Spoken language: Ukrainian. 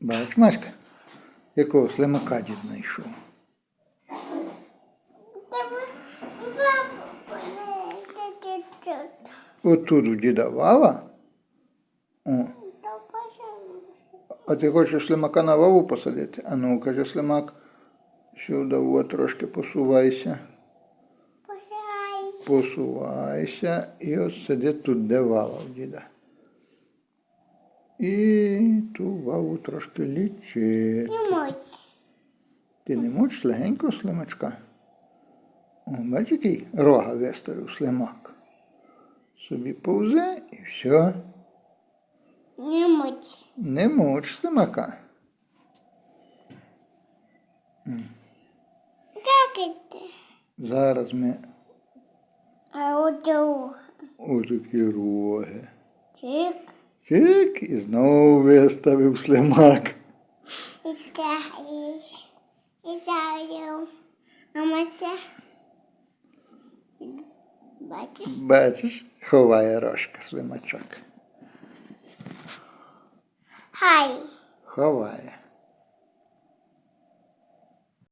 Бач, якого слимака дід знайшов. Отут у діда Вава. О, а ти хочеш слимака на ваву посадити? А ну, каже слимак, сюди от, трошки посувайся. Посувайся і от сиди тут, де вава в діда. І ту ваву трошки лічить. Ти не муч легенько слимачка. О, бач, який рога виставив слимак. Собі повзе і все. Не мочь. Не муч слимака. Как это? Зараз ми А вот это отакі роги. чик. Чик, і знову виставив слимак. Бачиш? Бачиш, ховає рожка слимачок. Хай. Ховає.